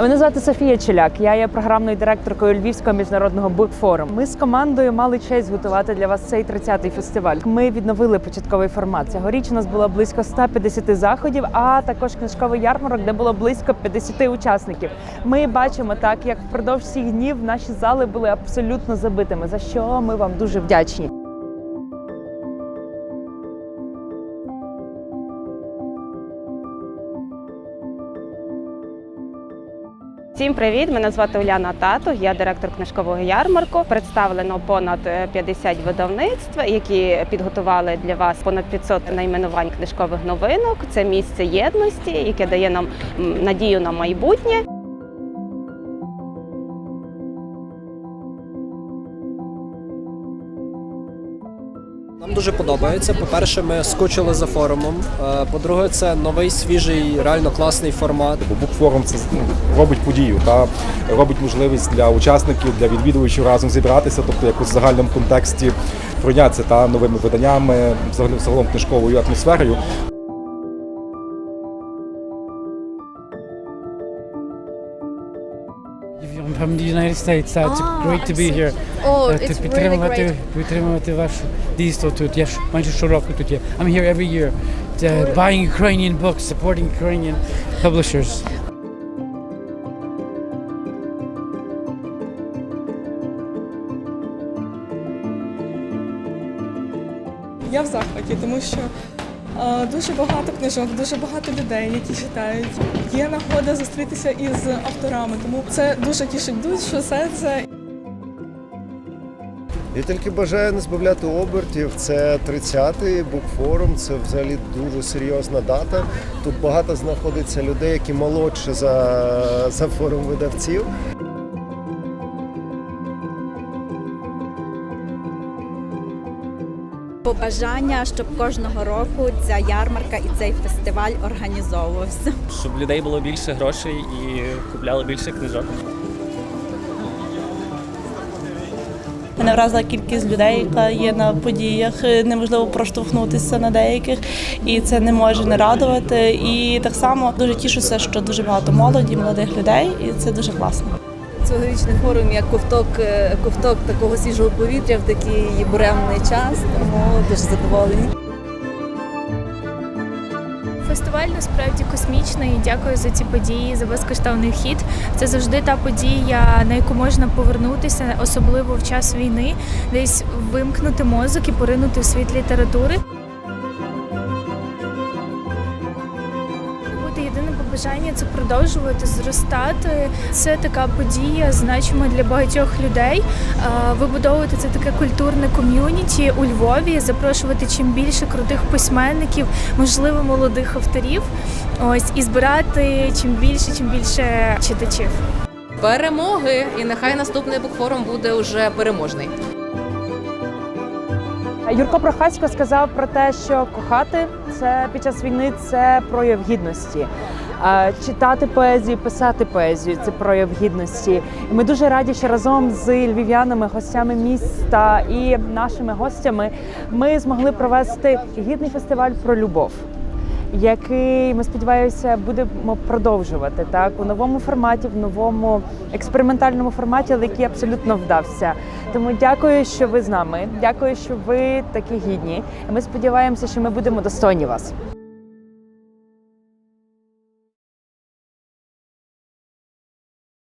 Мене звати Софія Челяк. Я є програмною директоркою Львівського міжнародного букфоруму. Ми з командою мали честь готувати для вас цей 30-й фестиваль. Ми відновили початковий формат. Цьогоріч у нас було близько 150 заходів, а також книжковий ярмарок, де було близько 50 учасників. Ми бачимо так, як впродовж всіх днів наші зали були абсолютно забитими. За що ми вам дуже вдячні. Всім привіт! Мене звати Уляна Тато. Я директор книжкового ярмарку. Представлено понад е, 50 видавництв, які підготували для вас понад 500 найменувань книжкових новинок. Це місце єдності, яке дає нам надію на майбутнє. Нам дуже подобається. По-перше, ми скучили за форумом. Е, По-друге, це новий, свіжий, реально класний формат. Букфорум це ну, робить подію та робить можливість для учасників, для відвідувачів разом зібратися, тобто якось в загальному контексті пройнятися та новими виданнями, загалом книжковою атмосферою. I'm from the United States. Uh, it's Ah, great to I be see. here. Oh, Е, it's really підтримувати, great. підтримувати вашу дійство тут. Я ж майже щороку тут є. I'm here every year. Uh, buying Ukrainian books, supporting Ukrainian publishers. Я в захваті, тому що е, дуже багато книжок, дуже багато людей, які читають. Є нагода зустрітися із авторами, тому це дуже тішить душу, серце. Я тільки бажаю не збавляти обертів. Це 30-й букфорум, це взагалі дуже серйозна дата. Тут багато знаходиться людей, які молодші за, за форум видавців. Побажання, щоб кожного року ця ярмарка і цей фестиваль організовувався. щоб людей було більше грошей і купляли більше книжок. Мене вразила кількість людей, яка є на подіях. Неможливо проштовхнутися на деяких, і це не може не радувати. І так само дуже тішуся, що дуже багато молоді, молодих людей, і це дуже класно. Цьогорічний форум як ковток, е, ковток такого свіжого повітря в такий буремний час, тому дуже задоволені. Фестиваль насправді космічний. Дякую за ці події, за безкоштовний вхід. Це завжди та подія, на яку можна повернутися, особливо в час війни, десь вимкнути мозок і поринути в світ літератури. Єдине побажання це продовжувати зростати. Це така подія, значима для багатьох людей. Вибудовувати це таке культурне ком'юніті у Львові, запрошувати чим більше крутих письменників, можливо, молодих авторів. Ось і збирати чим більше, чим більше читачів. Перемоги! І нехай наступний букфорум буде уже переможний. Юрко Прохасько сказав про те, що кохати це під час війни це прояв гідності. Читати поезію, писати поезію це прояв гідності. Ми дуже раді, що разом з львів'янами, гостями міста і нашими гостями ми змогли провести гідний фестиваль про любов. Який ми сподіваємося будемо продовжувати так у новому форматі, в новому експериментальному форматі, але який абсолютно вдався. Тому дякую, що ви з нами. Дякую, що ви такі гідні. Ми сподіваємося, що ми будемо достойні вас.